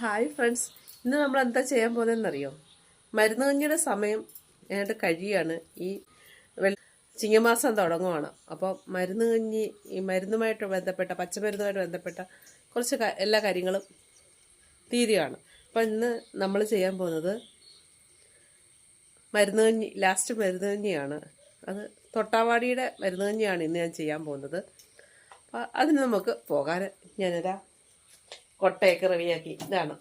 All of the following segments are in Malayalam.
ഹായ് ഫ്രണ്ട്സ് ഇന്ന് നമ്മൾ എന്താ ചെയ്യാൻ പോകുന്നതെന്നറിയോ? മരുന്ന് കഞ്ഞിയുടെ സമയം ഏതാണ്ട് കഴിയാണ്. ഈ ചിങ്ങമാസം തുടങ്ങുവാണ്. അപ്പോൾ മരുന്ന് കഞ്ഞി ഈ മരുന്നുമായിട്ട് ബന്ധപ്പെട്ട പച്ചമരുന്നുമായിട്ട് ബന്ധപ്പെട്ട കുറച്ച് എല്ലാ കാര്യങ്ങളും തീരുകയാണ്. അപ്പോൾ ഇന്ന് നമ്മൾ ചെയ്യാൻ പോകുന്നത് മരുന്ന് കഞ്ഞി ലാസ്റ്റ് മരുന്ന് കഞ്ഞിയാണ്. അത് തൊട്ടാവാടിയുടെ മരുന്ന് കഞ്ഞിയാണ് ഇന്ന് ഞാൻ ചെയ്യാൻ പോകുന്നത്. അപ്പോൾ അതിന് നമുക്ക് പോകാൻ ഞാനിതാ കൊട്ടയൊക്കെ റെഡിയാക്കി. ഇതാണ്.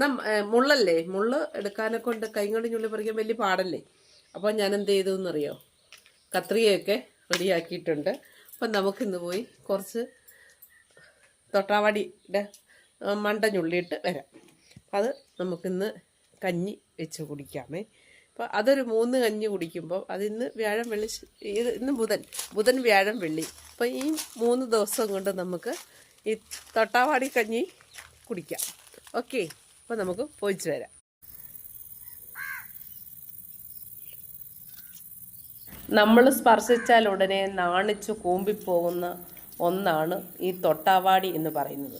നം മുള്ളല്ലേ? മുള്ള് എടുക്കാനെ കൊണ്ട് കൈ കൊണ്ട് പറിക്കാൻ വലിയ പാടല്ലേ? അപ്പോൾ ഞാൻ എന്ത് ചെയ്തു എന്നറിയോ? കത്രികയൊക്കെ റെഡിയാക്കിയിട്ടുണ്ട്. അപ്പം നമുക്കിന്ന് പോയി കുറച്ച് തൊട്ടാവാടിയുടെ മണ്ട ഞുള്ളിയിട്ട് വരാം. അത് നമുക്കിന്ന് കഞ്ഞി വെച്ച് കുടിക്കാമേ. അപ്പോൾ അതൊരു മൂന്ന് കഞ്ഞി കുടിക്കുമ്പോൾ അതിന്ന് വ്യാഴം വെള്ളി ഇത് ഇന്ന് ബുധൻ ബുധൻ വ്യാഴം വെള്ളി. അപ്പോൾ ഈ മൂന്ന് ദിവസം കൊണ്ട് നമുക്ക് ഈ തൊട്ടാവാടി കഞ്ഞി കുടിക്കാം. ഓക്കെ അപ്പോൾ നമുക്ക് പോയിച്ച് വരാം. നമ്മൾ സ്പർശിച്ചാൽ ഉടനെ നാണിച്ചു കൂമ്പിപ്പോകുന്ന ഒന്നാണ് ഈ തൊട്ടാവാടി എന്ന് പറയുന്നത്.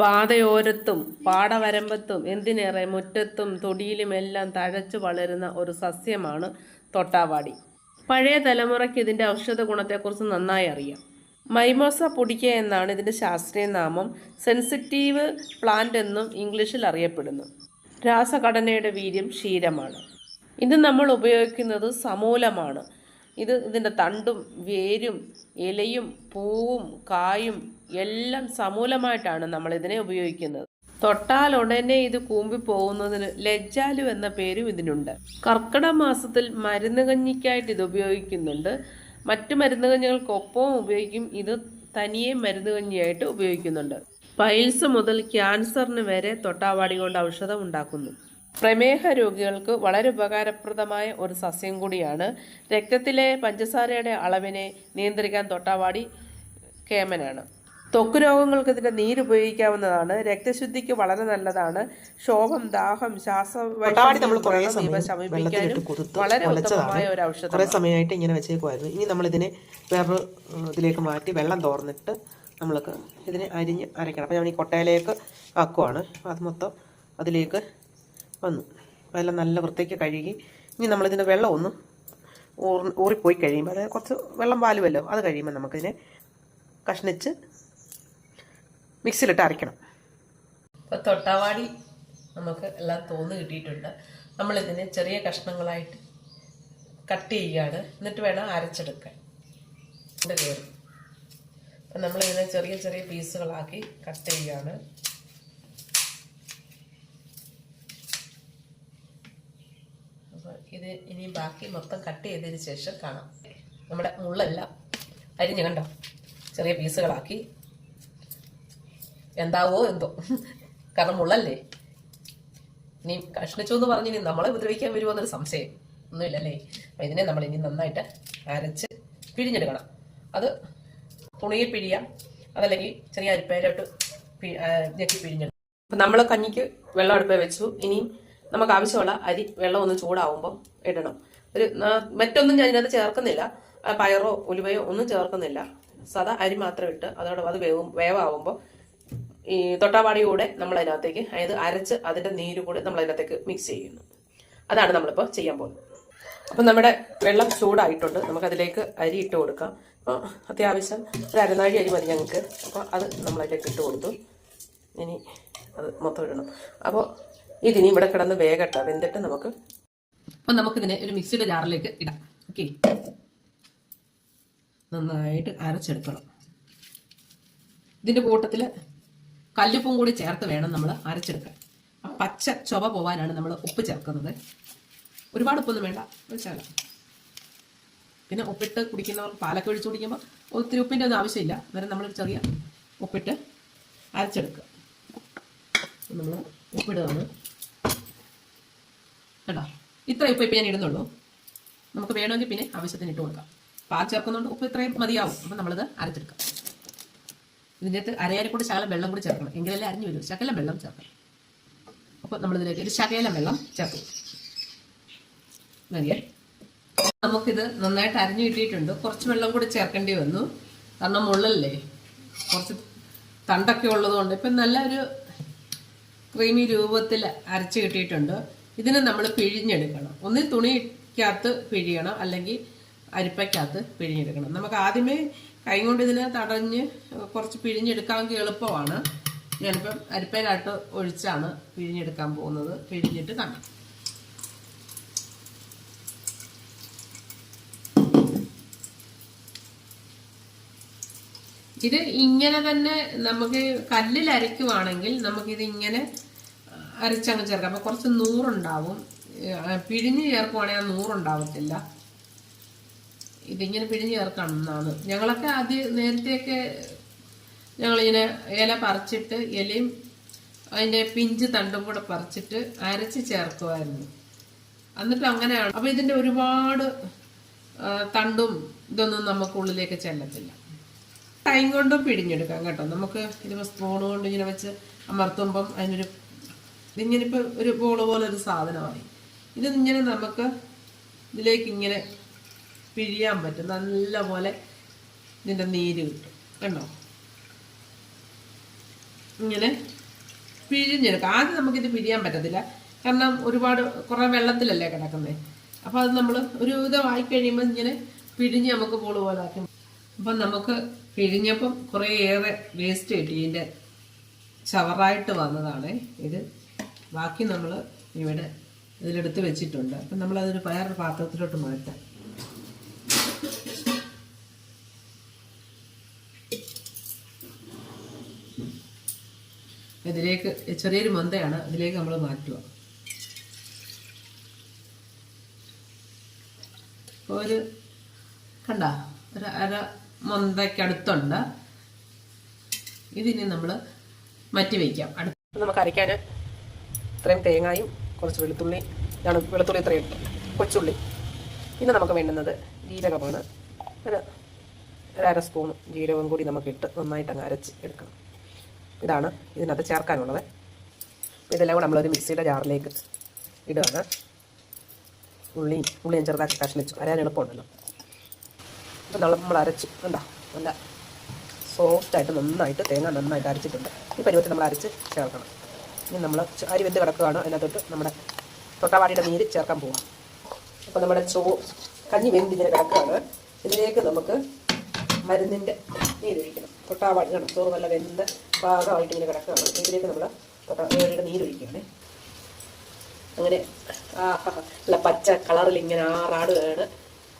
പാതയോരത്തും പാടവരമ്പത്തും എന്തിനേറെ മുറ്റത്തും തൊടിയിലുമെല്ലാം തഴച്ചു വളരുന്ന ഒരു സസ്യമാണ് തൊട്ടാവാടി. പഴയ തലമുറയ്ക്ക് ഇതിന്റെ ഔഷധ ഗുണത്തെക്കുറിച്ച് നന്നായി അറിയാം. മൈമോസ പൊടിക്ക എന്നാണ് ഇതിന്റെ ശാസ്ത്രീയ നാമം. സെൻസിറ്റീവ് പ്ലാന്റ് എന്നും ഇംഗ്ലീഷിൽ അറിയപ്പെടുന്നു. രാസഘടനയുടെ വീര്യം ക്ഷീരമാണ്. ഇത് നമ്മൾ ഉപയോഗിക്കുന്നത് സമൂലമാണ്. ഇത് ഇതിന്റെ തണ്ടും വേരും ഇലയും പൂവും കായും എല്ലാം സമൂലമായിട്ടാണ് നമ്മൾ ഇതിനെ ഉപയോഗിക്കുന്നത്. തൊട്ടാൽ ഉടനെ ഇത് കൂമ്പി പോകുന്നതിന് ലജ്ജാലു എന്ന പേരും ഇതിനുണ്ട്. കർക്കിടക മാസത്തിൽ മരുന്ന് കഞ്ഞിക്കായിട്ട് ഇത് ഉപയോഗിക്കുന്നുണ്ട്. മറ്റു മരുന്ന് ഉപയോഗിക്കും. ഇത് തനിയെ മരുന്ന് കഞ്ഞിയായിട്ട് ഉപയോഗിക്കുന്നുണ്ട്. പൈൽസ് മുതൽ ക്യാൻസറിന് വരെ തൊട്ടാവാടി കൊണ്ട് ഔഷധം ഉണ്ടാക്കുന്നു പ്രമേഹ രോഗികൾക്ക് വളരെ ഉപകാരപ്രദമായ ഒരു സസ്യം കൂടിയാണ് രക്തത്തിലെ പഞ്ചസാരയുടെ അളവിനെ നിയന്ത്രിക്കാൻ തൊട്ടാവാടി കേമനാണ്. ത്വക്ക് രോഗങ്ങൾക്ക് ഇതിന്റെ നീര് ഉപയോഗിക്കാവുന്നതാണ്. രക്തശുദ്ധിക്ക് വളരെ നല്ലതാണ്. ശോഭം ദാഹം ശ്വാസം വളരെ ഒലച്ചതാണ് ഉത്തമമായ ഒരു ഔഷധം കുറേ സമയമായിട്ട് ഇങ്ങനെ വെച്ചേക്കുമായിരുന്നു ഇനി നമ്മളിതിനെ വേറൊരു ഇതിലേക്ക് മാറ്റി വെള്ളം തോർന്നിട്ട് നമ്മൾക്ക് ഇതിനെ അരിഞ്ഞ് അരയ്ക്കണം. അപ്പോൾ ഞാൻ ഈ കൊട്ടയിലേക്ക് ആക്കുവാണ്. അത് മൊത്തം അതിലേക്ക് വന്നു. അതെല്ലാം നല്ല വൃത്തിക്ക് കഴുകി ഇനി നമ്മളിതിന്റെ വെള്ളം ഒന്ന് ഊറി ഊറിപ്പോയി കഴിയുമ്പോൾ അതായത് കുറച്ച് വെള്ളം പാലുമല്ലോ അത് കഴിയുമ്പോൾ നമുക്കിതിനെ കഷ്ണിച്ച് മിക്സിയിലിട്ട് അരയ്ക്കണം. ഇപ്പോൾ തൊട്ടാവാടി നമുക്ക് എല്ലാം തോന്നു കിട്ടിയിട്ടുണ്ട്. നമ്മളിതിനെ ചെറിയ കഷ്ണങ്ങളായിട്ട് കട്ട് ചെയ്യുകയാണ്. എന്നിട്ട് വേണം അരച്ചെടുക്കാൻ. എന്റെ കയറും അപ്പം നമ്മളിതിനെ ചെറിയ ചെറിയ പീസുകളാക്കി കട്ട് ചെയ്യുകയാണ്. അപ്പോൾ ഇത് ഇനി ബാക്കി മൊത്തം കട്ട് ചെയ്തതിന് ശേഷം കാണാം. നമ്മുടെ മുള്ളെല്ലാം അരിഞ്ഞ് കണ്ടോ? ചെറിയ പീസുകളാക്കി എന്താവോ എന്തോ. കാരണം മുള്ളല്ലേ? നീ കഷ്ണിച്ചു എന്ന് പറഞ്ഞ് ഇനി നമ്മളെ ഉപദ്രവിക്കാൻ വരുമോ എന്നൊരു സംശയം ഒന്നുമില്ലല്ലേ? അപ്പൊ ഇതിനെ നമ്മൾ ഇനി നന്നായിട്ട് അരച്ച് പിഴിഞ്ഞെടുക്കണം. അത് തുണിയിൽ പിഴിയാം അതല്ലെങ്കിൽ ചെറിയ ആ, ഞെക്കി പിഴിഞ്ഞെടുക്കും അപ്പം നമ്മൾ കഞ്ഞിക്ക് വെള്ളം അടുപ്പേ വെച്ചു. ഇനി നമുക്ക് ആവശ്യമുള്ള അരി വെള്ളം ഒന്ന് ചൂടാവുമ്പോൾ ഇടണം. ഒരു മറ്റൊന്നും ഞാൻ ഇതിനകത്ത് ചേർക്കുന്നില്ല. പയറോ ഉലുവയോ ഒന്നും ചേർക്കുന്നില്ല. സദാ അരി മാത്രം ഇട്ട് അതോടൊപ്പം അത് വേവും വേവാകുമ്പോൾ ഈ തൊട്ടാവാടി കൂടെ നമ്മൾ അതിനകത്തേക്ക് അതായത് അരച്ച് അതിന്റെ നീര് കൂടെ നമ്മൾ അതിനകത്തേക്ക് മിക്സ് ചെയ്യുന്നു. അതാണ് നമ്മളിപ്പോൾ ചെയ്യാൻ പോകുന്നത്. അപ്പം നമ്മുടെ വെള്ളം ചൂടായിട്ടുണ്ട്. നമുക്കതിലേക്ക് അരി ഇട്ട് കൊടുക്കാം. അപ്പോൾ അത്യാവശ്യം ഒരു അരനാഴി അരി മതി ഞങ്ങൾക്ക്. അപ്പോൾ അത് നമ്മളതിലേക്ക് ഇട്ട് കൊടുത്തു. ഇനി അത് മൊത്തം ഇടണം. അപ്പോൾ ഇതിനി ഇവിടെ കിടന്ന് വേഗട്ടെ. വെന്തിട്ട് നമുക്ക് അപ്പം നമുക്കിതിനെ ഒരു മിക്സിയുടെ ജാറിലേക്ക് ഇടാം. ഓക്കെ. നന്നായിട്ട് അരച്ചെടുക്കണം. ഇതിന്റെ കൂട്ടത്തിൽ കല്ലുപ്പും കൂടി ചേർത്ത് വേണം നമ്മൾ അരച്ചെടുക്കാൻ. ആ പച്ച ചൊവ പോവാനാണ് നമ്മൾ ഉപ്പ് ചേർക്കുന്നത്. ഒരുപാട് ഉപ്പൊന്നും വേണ്ട. വെച്ചാൽ പിന്നെ ഉപ്പിട്ട് കുടിക്കുന്നവർ പാലൊക്കെ ഒഴിച്ച് കുടിക്കുമ്പോൾ ഒത്തിരി ഉപ്പിന്റെ ഒന്നും ആവശ്യമില്ല. അന്നേരം നമ്മൾ ചെറിയ ഉപ്പിട്ട് അരച്ചെടുക്കുക. നമ്മൾ ഉപ്പിടുകയാണ്. കേട്ടോ? ഇത്ര ഉപ്പ് ഇപ്പം ഞാൻ ഇടുന്നുള്ളൂ. നമുക്ക് വേണമെങ്കിൽ പിന്നെ ആവശ്യത്തിന് ഇട്ട് കൊടുക്കാം. പാൽ ചേർക്കുന്നുണ്ട് ഉപ്പ് ഇത്രയും മതിയാവും. അപ്പം നമ്മളിത് അരച്ചെടുക്കാം. ഇതിന്റെ അരയാരി കൂടെ കൂടി ശകലം വെള്ളം കൂടി ചേർക്കണം. എങ്കിലല്ലേ അരിഞ്ഞു വരും. ശകലം വെള്ളം ചേർക്കണം. അപ്പോൾ നമ്മളിതിലേക്ക് ഒരു ശകലം വെള്ളം ചേർക്കും. മതിയെ നമുക്കിത് നന്നായിട്ട് അരിഞ്ഞു കിട്ടിയിട്ടുണ്ട്. കുറച്ച് വെള്ളം കൂടി ചേർക്കേണ്ടി വന്നു. കാരണം മുള്ളല്ലേ? കുറച്ച് തണ്ടൊക്കെ ഉള്ളതുകൊണ്ട് ഇപ്പം നല്ലൊരു ക്രീമി രൂപത്തിൽ അരച്ച് കിട്ടിയിട്ടുണ്ട്. ഇതിനെ നമ്മൾ പിഴിഞ്ഞെടുക്കണം. ഒന്നിൽ തുണിക്കകത്ത് പിഴിയണം. അല്ലെങ്കിൽ അരിപ്പയ്ക്കകത്ത് പിഴിഞ്ഞെടുക്കണം. നമുക്ക് ആദ്യമേ കൈ കൊണ്ട് ഇതിനെ തടഞ്ഞ് കുറച്ച് പിഴിഞ്ഞെടുക്കാമെങ്കിൽ എളുപ്പമാണ്. ഞാനിപ്പം അരിപ്പയിലായിട്ട് ഒഴിച്ചാണ് പിഴിഞ്ഞെടുക്കാൻ പോകുന്നത്. പിഴിഞ്ഞിട്ട് കാണാം. ഇത് ഇങ്ങനെ തന്നെ നമുക്ക് കല്ലിൽ അരയ്ക്കുവാണെങ്കിൽ നമുക്കിത് ഇങ്ങനെ അരച്ചങ്ങ് ചേർക്കാം. അപ്പം കുറച്ച് നൂറുണ്ടാവും. പിഴിഞ്ഞ് ചേർക്കുവാണെങ്കിൽ ആ നൂറുണ്ടാവത്തില്ല. ഇതിങ്ങനെ പിഴിഞ്ഞ് ചേർക്കണം എന്നാണ്. ഞങ്ങളൊക്കെ ആദ്യം നേരത്തെയൊക്കെ ഞങ്ങളിങ്ങനെ ഇല പറിച്ചിട്ട് ഇലയും അതിന്റെ പിഞ്ച് തണ്ടും കൂടെ പറിച്ചിട്ട് അരച്ച് ചേർക്കുമായിരുന്നു എന്നിട്ട് അങ്ങനെയാണ്. അപ്പോൾ ഇതിന്റെ ഒരുപാട് തണ്ടും ഇതൊന്നും നമുക്ക് ഉള്ളിലേക്ക് ചെല്ലത്തില്ല. ടൈം കൊണ്ടും പിഴിഞ്ഞെടുക്കാം കേട്ടോ. നമുക്ക് ഇതിപ്പോൾ സ്പൂൺ കൊണ്ട് ഇങ്ങനെ വെച്ച് അമർത്തുമ്പം അതിനൊരു ഇതിങ്ങനെ ഇപ്പോൾ ഒരു ബോൾ പോലെ ഒരു സാധനമായി. ഇതിങ്ങനെ നമുക്ക് ഇതിലേക്ക് ഇങ്ങനെ പിഴിയാൻ പറ്റും. നല്ല പോലെ ഇതിന്റെ നീര് കിട്ടും. കണ്ടോ? ഇങ്ങനെ പിഴിഞ്ഞെടുക്കാം. ആദ്യം നമുക്കിത് പിഴിയാൻ പറ്റത്തില്ല. കാരണം ഒരുപാട് കുറേ വെള്ളത്തിലല്ലേ കിടക്കുന്നത് അപ്പോൾ അത് നമ്മൾ ഒരു വിധമായി കഴിയുമ്പോൾ ഇങ്ങനെ പിഴിഞ്ഞ് നമുക്ക് പോൾ പോലെ ആക്കും അപ്പം നമുക്ക് പിഴിഞ്ഞപ്പം കുറേയേറെ വേസ്റ്റ് കിട്ടി. ഇതിന്റെ ചവറായിട്ട് വന്നതാണ് ഇത്. ബാക്കി നമ്മൾ ഇവിടെ ഇതിലെടുത്ത് വെച്ചിട്ടുണ്ട്. അപ്പം നമ്മളതൊരു വേറൊരു പാത്രത്തിലോട്ട് മാറ്റാം. ഇതിലേക്ക് ചെറിയൊരു മന്തയാണ്. അതിലേക്ക് നമ്മൾ മാറ്റുക. ഒരു കണ്ട ഒരു അര മന്തക്കടുത്തുണ്ട് ഇതിനി നമ്മൾ മാറ്റി വയ്ക്കാം. അടുത്ത് നമുക്ക് അരയ്ക്കാൻ ഇത്രയും തേങ്ങായും കുറച്ച് വെളുത്തുള്ളി ഇതാണ് വെളുത്തുള്ളി ഇത്രയും കൊച്ചുള്ളി. ഇന്ന് നമുക്ക് വേണ്ടുന്നത് ജീരകമാണ്. ഒരു ഒരര സ്പൂൺ ജീരകം കൂടി നമുക്ക് ഇട്ട് നന്നായിട്ട് അങ്ങ് അരച്ച് എടുക്കണം. ഇതാണ് ഇതിനകത്ത് ചേർക്കാനുള്ളത്. ഇതെല്ലാം കൂടെ നമ്മളൊരു മിക്സിയുടെ ജാറിലേക്ക് ഇടുകയാണ്. ഉള്ളിയും ഉള്ളിയും ചെറുതാക്കി കഷ്ണിച്ചു അരയാൻ എളുപ്പമുണ്ടല്ലോ. അപ്പം നമ്മൾ നമ്മൾ അരച്ചു കണ്ടോ? നല്ല സോഫ്റ്റായിട്ട് നന്നായിട്ട് തേങ്ങ നന്നായിട്ട് അരച്ചിട്ടുണ്ട്. ഈ പരുവത്തിൽ നമ്മൾ അരച്ച് ചേർക്കണം. ഇനി നമ്മൾ അരി വെന്ത് കിടക്കുകയാണ്. അതിനകത്തോട്ട് നമ്മുടെ തൊട്ടവാടിയുടെ നീര് ചേർക്കാൻ പോവാം അപ്പോൾ നമ്മുടെ ചോ കഞ്ഞി വെന്തിങ്ങനെ കിടക്കുകയാണ്. ഇതിലേക്ക് നമുക്ക് മരുന്നിന്റെ നീരൊഴിക്കണം തൊട്ടാവാടി കണ്ടോ ചോറ് നല്ല വെന്ത് പാകമായിട്ട് ഇങ്ങനെ കിടക്കുകയാണ്. ഇതിലേക്ക് നമ്മൾ തൊട്ടാവാടിയുടെ നീരൊഴിക്കണേ അങ്ങനെ ആ. നല്ല പച്ച കളറിൽ ഇങ്ങനെ ആറാടുകയാണ്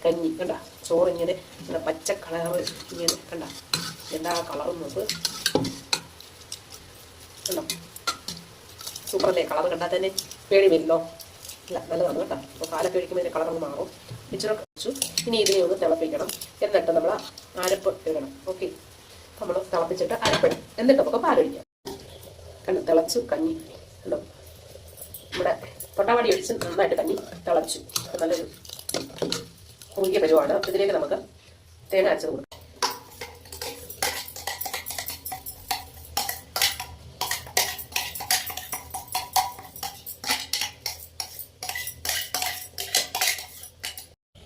കഞ്ഞി. കണ്ട? ചോറ് ഇങ്ങനെ നല്ല പച്ച കളറ് ഇങ്ങനെ കണ്ട? എന്താ കളർ നോക്ക് കണ്ടോ? സൂപ്പറല്ലേ? കളർ കണ്ടാൽ തന്നെ പേടി വരില്ലോ ഇല്ല നല്ലതാണ് കേട്ടോ. അപ്പോൾ കാലൊക്കെ ഒഴിക്കുമ്പോൾ ഇതിന്റെ കളർ ഒന്ന് മാറും. ഇച്ചിരി വെച്ചു. ഇനി ഇതിനെ ഒന്ന് തിളപ്പിക്കണം. എന്നിട്ട് നമ്മൾ അരപ്പ് ഇടണം. ഓക്കെ നമ്മൾ തിളപ്പിച്ചിട്ട് അരപ്പിടും എന്നിട്ട് നമുക്ക് പാലൊഴിക്കാം കണ്ടു? തിളച്ചു കഞ്ഞി. കണ്ടു? നമ്മുടെ പൊട്ടാവാടി ഒഴിച്ച് നന്നായിട്ട് കഞ്ഞി തിളച്ചു നല്ലൊരു കുറുകിയ പരുവാണ്. ഇതിലേക്ക് നമുക്ക് തേങ്ങ കൊടുക്കാം.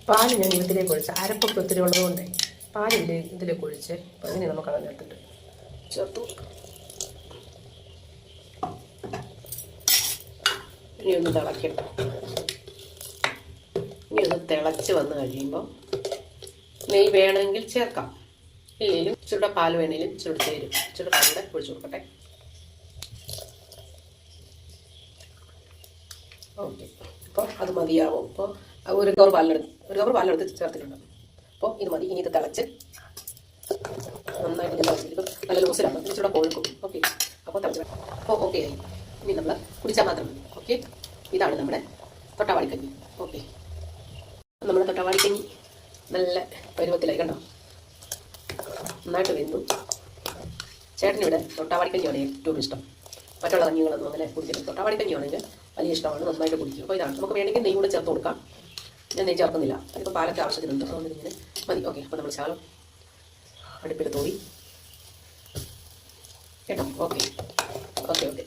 പാൽ ഞാൻ ഇതിലേക്ക് ഒഴിച്ച് അരപ്പൊക്കെ ഒത്തിരി ഉള്ളതുകൊണ്ട് പാൽ ഇതിലെ ഇതിലേക്ക് ഒഴിച്ച് അതിനെ നമുക്ക് അതിനകത്തിട്ട് ചേർത്ത്. ഇനി ഒന്ന് തിളക്കട്ടെ ഇനി ഒന്ന് തിളച്ച് വന്ന് കഴിയുമ്പോൾ നെയ്യ് വേണമെങ്കിൽ ചേർക്കാം. ഇല്ലെങ്കിലും ഇച്ചിരി പാൽ വേണമെങ്കിലും ഇച്ചിരി തേരും ഇച്ചിരി പാലൂടെ ഒഴിച്ചു കൊടുക്കട്ടെ. ഓക്കെ. അപ്പോൾ അത് മതിയാവും. അപ്പോൾ ഒരു കവർ പാലെടുത്ത് ഒരു കവർ പാലെടുത്ത് ചേർത്തിട്ടുണ്ട്. അപ്പോൾ ഇത് മതി. ഇനി ഇത് തിളച്ച് നന്നായിട്ട് തിളച്ചിട്ട് നല്ല ലൂസിലാണ്. ഇച്ചിരി കോഴിക്കും. ഓക്കെ അപ്പോൾ തിളച്ച് അപ്പോൾ ഓക്കെ ആയി. ഇനി നമ്മൾ കുടിച്ചാൽ മാത്രം മതി. ഓക്കെ ഇതാണ് നമ്മുടെ തൊട്ടാവാടിക്കഞ്ഞി ഓക്കെ നമ്മുടെ തൊട്ടാവാടിക്കഞ്ഞി നല്ല പരുവത്തിലായി കണ്ടോ? നന്നായിട്ട് വെന്തു. ചേട്ടനിവിടെ തൊട്ടാവാടിക്കഞ്ഞിയാണ് ഏറ്റവും ഇഷ്ടം. മറ്റുള്ള കഞ്ഞികളൊന്നും അങ്ങനെ കുടിക്കില്ല തൊട്ടാവാടിക്കഞ്ഞിയാണെങ്കിൽ വലിയ ഇഷ്ടമാണ്. നന്നായിട്ട് കുടിക്കും. അപ്പോൾ ഇതാണ്. നമുക്ക് വേണമെങ്കിൽ നെയ്യൂടെ ചേർത്ത് കൊടുക്കാം. ഞാൻ നെയ്യ് ചേർക്കുന്നില്ല. അതിപ്പോൾ പാലൊക്കെ ആവശ്യത്തിനുണ്ട്. അതുകൊണ്ട് ഇങ്ങനെ മതി. ഓക്കെ അപ്പോൾ നമ്മൾ ശാലം അടുപ്പിൽ തോടി കേട്ടോ? ഓക്കെ. Okay okay.